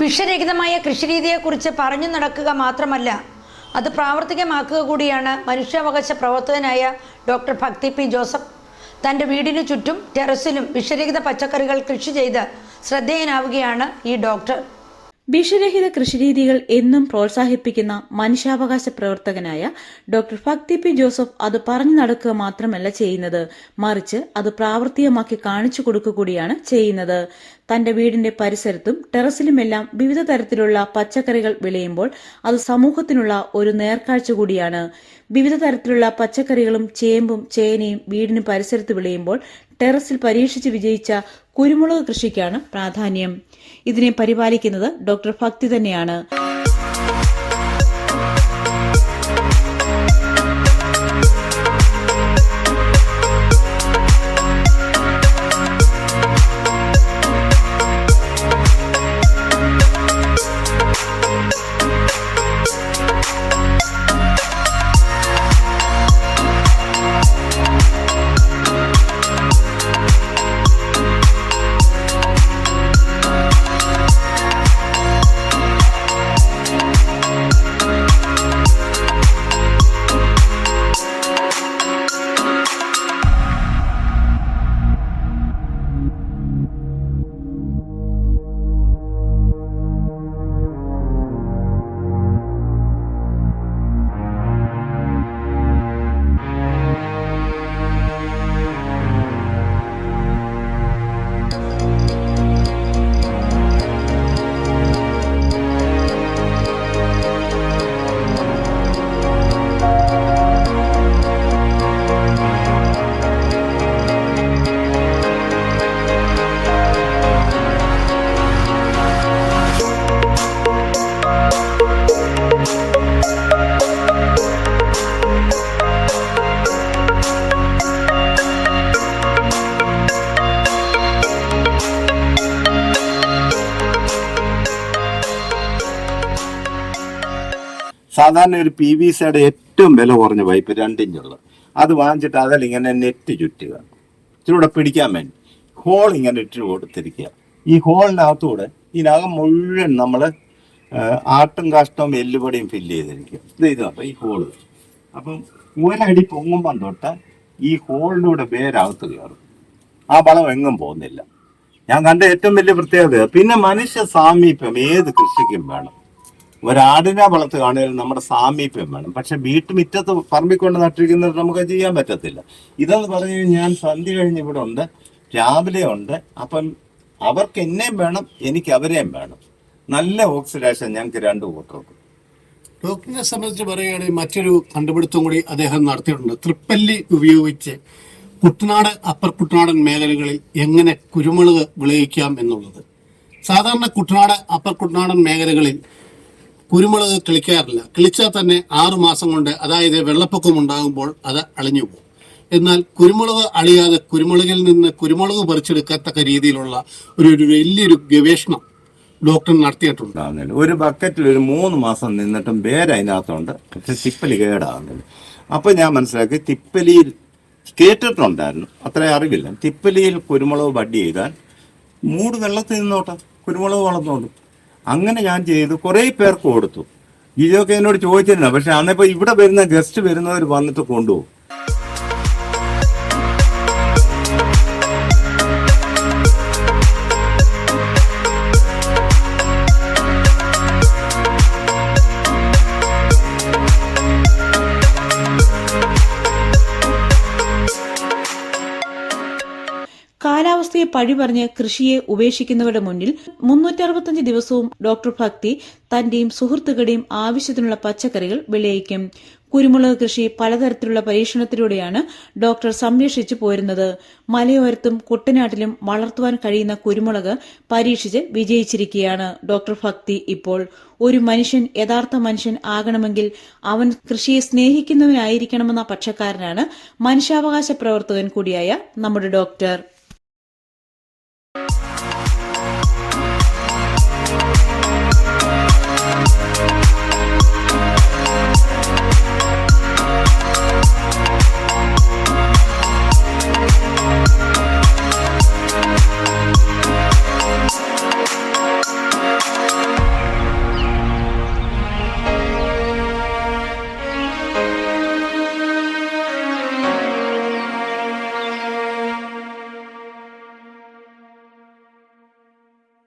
വിഷരഹിതമായ കൃഷിരീതിയെക്കുറിച്ച് പറഞ്ഞു നടക്കുക മാത്രമല്ല അത് പ്രാവർത്തികമാക്കുക കൂടിയാണ് മനുഷ്യാവകാശ പ്രവർത്തകനായ ഡോക്ടർ ഭക്തി പി ജോസഫ്. തന്റെ വീടിനു ചുറ്റും ടെറസിലും വിഷരഹിത പച്ചക്കറികൾ കൃഷി ചെയ്ത് ശ്രദ്ധേയനാവുകയാണ് ഈ ഡോക്ടർ. വിഷരഹിത കൃഷിരീതികൾ എന്നും പ്രോത്സാഹിപ്പിക്കുന്ന മനുഷ്യാവകാശ പ്രവർത്തകനായ ഡോക്ടർ ഭക്തി പി ജോസഫ് അത് പറഞ്ഞു നടക്കുക മാത്രമല്ല ചെയ്യുന്നത്. മറിച്ച് അത് പ്രാവർത്തികമാക്കി കാണിച്ചു കൊടുക്കുക കൂടിയാണ് ചെയ്യുന്നത്. തന്റെ വീടിന്റെ പരിസരത്തും ടെറസിലുമെല്ലാം വിവിധ തരത്തിലുള്ള പച്ചക്കറികൾ വിളയുമ്പോൾ അത് സമൂഹത്തിനുള്ള ഒരു നേർക്കാഴ്ച കൂടിയാണ്. വിവിധ തരത്തിലുള്ള പച്ചക്കറികളും ചേമ്പും ചേനയും വീടിന് പരിസരത്ത് വിളയുമ്പോൾ ടെറസിൽ പരീക്ഷിച്ച് വിജയിച്ച കുരുമുളക് കൃഷിക്കാണ് പ്രാധാന്യം. ഇതിനെ പരിപാലിക്കുന്നത് ഡോക്ടർ ഭക്തി തന്നെയാണ്. സാധാരണ ഒരു പി വി സിയുടെ ഏറ്റവും വില കുറഞ്ഞ പൈപ്പ് രണ്ടിഞ്ചുള്ള അത് വാങ്ങിച്ചിട്ട് അതിൽ ഇങ്ങനെ നെറ്റ് ചുറ്റുക. ഇച്ചിരൂടെ പിടിക്കാൻ വേണ്ടി. ഹോൾ ഇങ്ങനെ ഇട്ട് കൊടുത്തിരിക്കുക. ഈ ഹോളിനകത്തൂടെ ഇതിനകം മുഴുവൻ നമ്മൾ ആട്ടും കാഷ്ടവും എല്ലുപടിയും ഫില്ല് ചെയ്തിരിക്കുക. ഇത് ഇത് അപ്പം ഈ ഹോൾ അപ്പം ഒരടി പൊങ്ങുമ്പം തൊട്ട് ഈ ഹോളിലൂടെ വേരകത്ത് കയറും. ആ വളം എങ്ങും പോകുന്നില്ല. ഞാൻ കണ്ട ഏറ്റവും വലിയ പ്രത്യേകത പിന്നെ മനുഷ്യ സാമീപ്യം ഏത് കൃഷിക്കും വേണം. ഒരാടിനെ വളർത്ത് കാണുകയും നമ്മുടെ സാമീപ്യം വേണം. പക്ഷെ വീട്ടുമുറ്റത്ത് പറമ്പിൽ കൊണ്ട് നട്ടിരിക്കുന്നത് നമുക്ക് ചെയ്യാൻ പറ്റത്തില്ല. ഇതെന്ന് പറഞ്ഞു ഞാൻ സന്ധ്യ കഴിഞ്ഞ് ഇവിടെ ഉണ്ട് രാവിലെ ഉണ്ട്. അപ്പം അവർക്ക് എന്നെയും വേണം എനിക്ക് അവരെയും വേണം. നല്ല ഓക്സിഡേഷൻ ഞങ്ങൾക്ക് രണ്ട് കൂട്ടർക്കും. ഡോക്ടറിനെ സംബന്ധിച്ച് പറയുകയാണെങ്കിൽ മറ്റൊരു കണ്ടുപിടുത്തം കൂടി അദ്ദേഹം നടത്തിയിട്ടുണ്ട്. തൃപ്പല്ലി ഉപയോഗിച്ച് കുട്ടനാട് അപ്പർ കുട്ടനാടൻ മേഖലകളിൽ എങ്ങനെ കുരുമുളക് വിളയിക്കാം എന്നുള്ളത്. സാധാരണ കുട്ടനാട് അപ്പർ കുട്ടനാടൻ മേഖലകളിൽ കുരുമുളക് കിളിക്കാറില്ല. കിളിച്ചാൽ തന്നെ ആറു മാസം കൊണ്ട് അതായത് വെള്ളപ്പൊക്കം ഉണ്ടാകുമ്പോൾ അത് അളിഞ്ഞു പോകും. എന്നാൽ കുരുമുളക് അളിയാതെ കുരുമുളകിൽ നിന്ന് കുരുമുളക് പറിച്ചെടുക്കത്തക്ക രീതിയിലുള്ള ഒരു ഒരു വലിയൊരു ഗവേഷണം ഡോക്ടർ നടത്തിയിട്ടുണ്ട്. ഒരു ബക്കറ്റിൽ ഒരു മൂന്ന് മാസം നിന്നിട്ടും വേര് അതിനകത്തുണ്ട്. പക്ഷെ തിപ്പലി കേടാകുന്നില്ല. അപ്പൊ ഞാൻ മനസ്സിലാക്കി തിപ്പലിയിൽ കേട്ടിട്ടുണ്ടായിരുന്നു. അത്ര അറിവില്ല. തിപ്പലിയിൽ കുരുമുളക് ബഡ് ചെയ്താൽ മൂട് വെള്ളത്തിൽ നിന്നോട്ടെ. കുരുമുളക് വളർന്നോളും. അങ്ങനെ ഞാൻ ചെയ്തു കുറേ പേർക്ക് കൊടുത്തു. ഇതൊക്കെ എന്നോട് ചോദിച്ചിരുന്നു പക്ഷെ അന്നിപ്പോ ഇവിടെ വരുന്ന ഗസ്റ്റ് വരുന്നവർ വന്നിട്ട് കൊണ്ടുപോകും. കാലാവസ്ഥയെ പഴി പറഞ്ഞ് കൃഷിയെ ഉപേക്ഷിക്കുന്നവരുടെ മുന്നിൽ മുന്നൂറ്ററുപത്തഞ്ച് ദിവസവും ഡോക്ടർ ഭക്തി തന്റെയും സുഹൃത്തുക്കളുടെയും ആവശ്യത്തിനുള്ള പച്ചക്കറികൾ വിളയിക്കും. കുരുമുളക് കൃഷി പലതരത്തിലുള്ള പരീക്ഷണത്തിലൂടെയാണ് ഡോക്ടർ സംരക്ഷിച്ചു പോരുന്നത്. മലയോരത്തും കുട്ടനാട്ടിലും വളർത്തുവാൻ കഴിയുന്ന കുരുമുളക് പരീക്ഷിച്ച് വിജയിച്ചിരിക്കുകയാണ് ഡോക്ടർ ഭക്തി ഇപ്പോൾ. ഒരു മനുഷ്യൻ യഥാർത്ഥ മനുഷ്യൻ ആകണമെങ്കിൽ അവൻ കൃഷിയെ സ്നേഹിക്കുന്നവനായിരിക്കണമെന്ന പക്ഷക്കാരനാണ് മനുഷ്യാവകാശ പ്രവർത്തകൻ കൂടിയായ നമ്മുടെ ഡോക്ടർ.